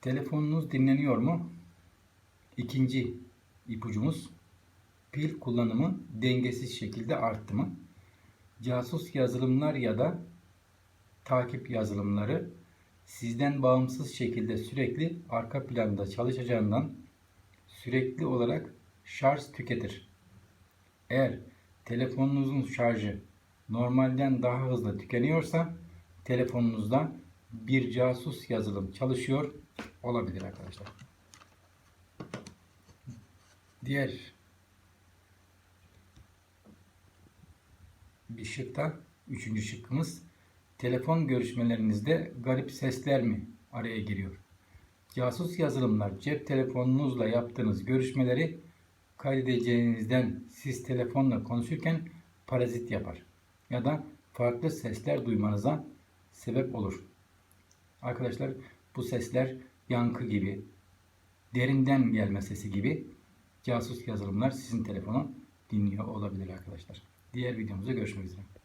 Telefonunuz dinleniyor mu? İkinci ipucumuz pil kullanımı dengesiz şekilde arttı mı? Casus yazılımlar ya da takip yazılımları sizden bağımsız şekilde sürekli arka planda çalışacağından sürekli olarak şarj tüketir. Eğer telefonunuzun şarjı normalden daha hızlı tükeniyorsa telefonunuzda bir casus yazılım çalışıyor olabilir arkadaşlar. Diğer bir şıkta üçüncü şıkkımız telefon görüşmelerinizde garip sesler mi araya giriyor? Casus yazılımlar cep telefonunuzla yaptığınız görüşmeleri kaydedeceğinizden siz telefonla konuşurken parazit yapar ya da farklı sesler duymanıza sebep olur. Arkadaşlar bu sesler yankı gibi, derinden gelme sesi gibi casus yazılımlar sizin telefonu dinliyor olabilir arkadaşlar. Diğer videomuzda görüşmek üzere.